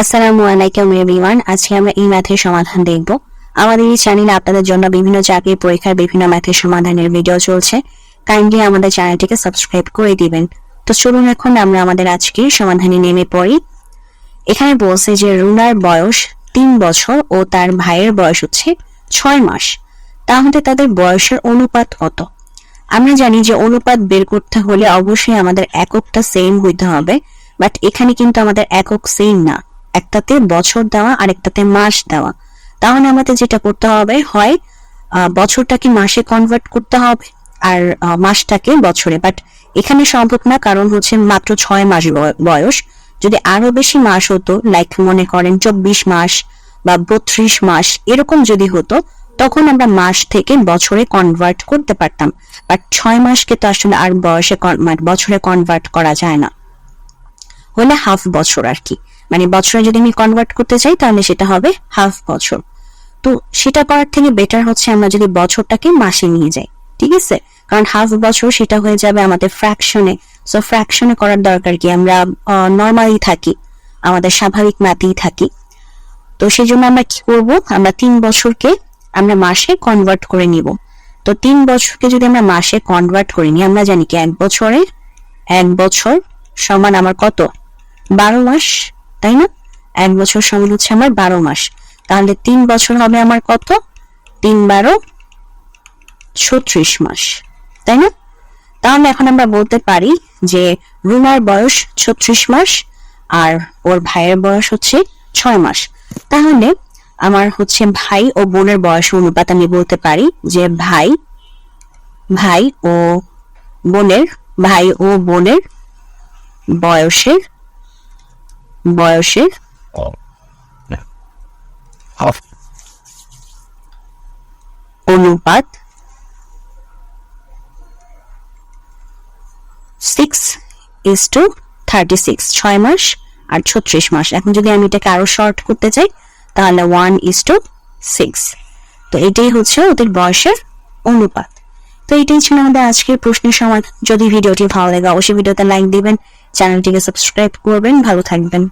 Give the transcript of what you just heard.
আসসালামু আলাইকুম এভরিওয়ান আজকে আমরা এই ম্যাথের সমাধান দেখব। আমাদের এই চ্যানেলে আপনাদের জন্য বিভিন্ন চাকরির পরীক্ষার বিভিন্ন ম্যাথের সমাধানের ভিডিও চলছে। কাইন্ডলি আমাদের চ্যানেলটিকে সাবস্ক্রাইব করে দিবেন। তো চলুন এখন আমরা আমাদের আজকের সমাধানে নেমে পড়ি। এখানে বলছে যে রুনার বয়স তিন বছর ও তার ভাইয়ের বয়স হচ্ছে ছয় মাস। তাহলে তাদের বয়সের অনুপাত কত? আমরা জানি যে অনুপাত বের করতে হলে অবশ্যই আমাদের এককটা সেম হইতে হবে বাট এখানে কিন্তু আমাদের একক সেম না। একটাতে বছর দেওয়া আর একটাতে মাস দেওয়া। তাহলে আমাদের যেটা করতে হবে হয় বছরটাকে মাসে কনভার্ট করতে হবে আর মাসটাকে বছরে। বাট এখানে সম্ভব না, কারণ হচ্ছে মাত্র ছয় মাস বয়- বয়স। যদি আরও বেশি মাস হতো লাইক মনে করেন চব্বিশ মাস বা বত্রিশ মাস, এরকম যদি হতো, তখন আমরা মাস থেকে বছরে কনভার্ট করতে পারতাম। বাট ছয় মাসকে তো আসলে আর বয়সে মানে বছরে কনভার্ট করা যায় না। হলে হাফ বছর আর কি। মানে বছরে যদি আমি কনভার্ট করতে চাই, তাহলে সেটা হবে হাফ বছর। তো সেটা করার থেকে বেটার হচ্ছে আমরা যদি বছরটাকে মাসে নিয়ে যাই, ঠিক আছে? কারণ হাফ বছর সেটা হয়ে যাবে আমাদের ফ্র্যাকশনে সো ফ্র্যাকশনে করার দরকার কি? আমরা নর্মালি থাকি, আমাদের স্বাভাবিক ম্যাথেই থাকি। তো সেই জন্য আমরা কি করব? আমরা তিন বছরকে আমরা মাসে কনভার্ট করে নিব। তো তিন বছরকে যদি আমরা মাসে কনভার্ট করে নিই, আমরা জানি কি? এক বছরে এক বছর সমান আমার কত? বারো মাস তাই না? এক বছর সমান হচ্ছে আমার বারো মাস। তাহলে তিন বছর হবে আমার কত? তিন বারো ছত্রিশ মাস। তাই না? তাহলে এখন আমরা বলতে পারি যে রুমার বয়স ছত্রিশ মাস আর ওর ভাইয়ের বয়স হচ্ছে ছয় মাস। তাহলে আমার হচ্ছে ভাই ও বোনের বয়স অনুপাত আমি বলতে পারি যে ভাই ভাই ও বোনের, ভাই ও বোনের বয়সের বয়সের? অনুপাত? Six is two thirty six ছয় মাস আর ছত্রিশ মাস। এখন যদি আমি এটাকে আরও শর্ট করতে চাই তাহলে ওয়ান ইস টু সিক্স তো এটাই হচ্ছে ওদের বয়সের অনুপাত। তো এটাই ছিল আমাদের আজকের প্রশ্নের সমাধান। যদি ভিডিওটি ভালো লাগে অবশ্যই ভিডিওতে লাইক দিবেন। চ্যানেলটিকে সাবস্ক্রাইব করবেন ভালো থাকবেন।